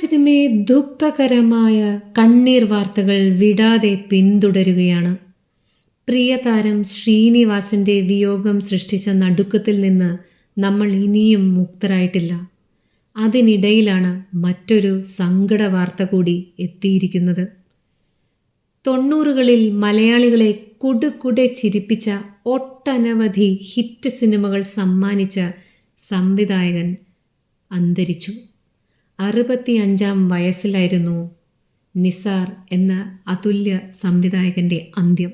സിനിമയെ ദുഃഖകരമായ കണ്ണീർ വാർത്തകൾ വിടാതെ പിന്തുടരുകയാണ്. പ്രിയതാരം ശ്രീനിവാസന്റെ വിയോഗം സൃഷ്ടിച്ച നടുക്കത്തിൽ നിന്ന് നമ്മൾ ഇനിയും മുക്തരായിട്ടില്ല. അതിനിടയിലാണ് മറ്റൊരു സങ്കട വാർത്ത കൂടി എത്തിയിരിക്കുന്നത്. തൊണ്ണൂറുകളിൽ മലയാളികളെ കുടുകുടെ ചിരിപ്പിച്ച ഒട്ടനവധി ഹിറ്റ് സിനിമകൾ സമ്മാനിച്ച സംവിധായകൻ അന്തരിച്ചു. അറുപത്തിയഞ്ചാം വയസ്സിലായിരുന്നു നിസാർ എന്ന അതുല്യ സംവിധായകന്റെ അന്ത്യം.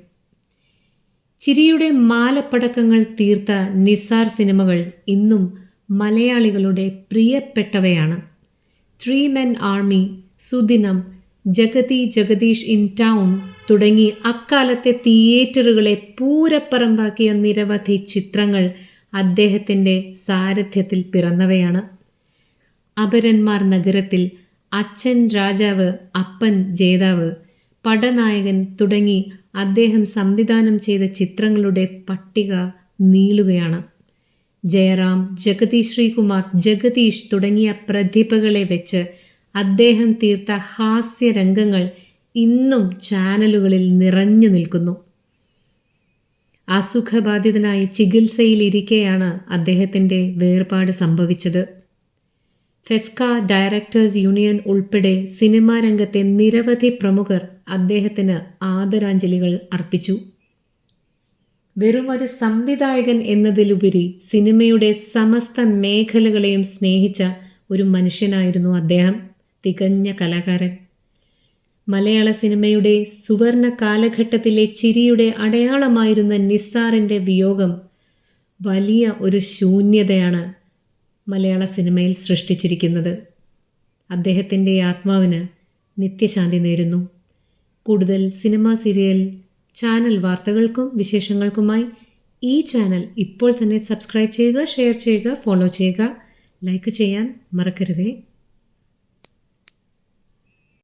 ചിരിയുടെ മാലപ്പടക്കങ്ങൾ തീർത്ത നിസാർ സിനിമകൾ ഇന്നും മലയാളികളുടെ പ്രിയപ്പെട്ടവയാണ്. Three men army Sudinam Jagathi Jagadish in town തുടങ്ങി അക്കാലത്തെ തിയേറ്ററുകളെ പൂരപ്പറമ്പാക്കിയ നിരവധി ചിത്രങ്ങൾ അദ്ദേഹത്തിന്റെ സാരഥ്യത്തിൽ പിറന്നവയാണ്. അപരന്മാർ നഗരത്തിൽ അച്ഛൻ രാജാവ് അപ്പൻ ജേതാവ് പടനായകൻ തുടങ്ങി അദ്ദേഹം സംവിധാനം ചെയ്ത ചിത്രങ്ങളുടെ പട്ടിക നീളുകയാണ്. ജയറാം ജഗതി ശ്രീകുമാർ ജഗതീഷ് തുടങ്ങിയ പ്രതിഭകളെ വെച്ച് അദ്ദേഹം തീർത്ത ഹാസ്യരംഗങ്ങൾ ഇന്നും ചാനലുകളിൽ നിറഞ്ഞു നിൽക്കുന്നു. അസുഖബാധിതനായി ചികിത്സയിലിരിക്കെയാണ് അദ്ദേഹത്തിന്റെ വേർപാട് സംഭവിച്ചത്. ഫെഫ്ക ഡയറക്ടേഴ്സ് യൂണിയൻ ഉൾപ്പെടെ സിനിമാ രംഗത്തെ നിരവധി പ്രമുഖർ അദ്ദേഹത്തിന് ആദരാഞ്ജലികൾ അർപ്പിച്ചു. വെറുമൊരു സംവിധായകൻ എന്നതിലുപരി സിനിമയുടെ സമസ്ത മേഖലകളെയും സ്നേഹിച്ച ഒരു മനുഷ്യനായിരുന്നു അദ്ദേഹം തികഞ്ഞ കലാകാരൻ. മലയാള സിനിമയുടെ സുവർണ കാലഘട്ടത്തിലെ ചിരിയുടെ അടയാളമായിരുന്ന നിസ്സാറിന്റെ വിയോഗം വലിയ ഒരു ശൂന്യതയാണ് മലയാള സിനിമയിൽ സൃഷ്ടിച്ചിരിക്കുന്നത്. അദ്ദേഹത്തിന്റെ ആത്മാവിന് നിത്യശാന്തി നേരുന്നു. കൂടുതൽ സിനിമ സീരിയൽ ചാനൽ വാർത്തകൾക്കും വിശേഷങ്ങൾക്കുമായി ഈ ചാനൽ ഇപ്പോൾ തന്നെ സബ്സ്ക്രൈബ് ചെയ്യുക ഷെയർ ചെയ്യുക ഫോളോ ചെയ്യുക ലൈക്ക് ചെയ്യാൻ മറക്കരുതേ.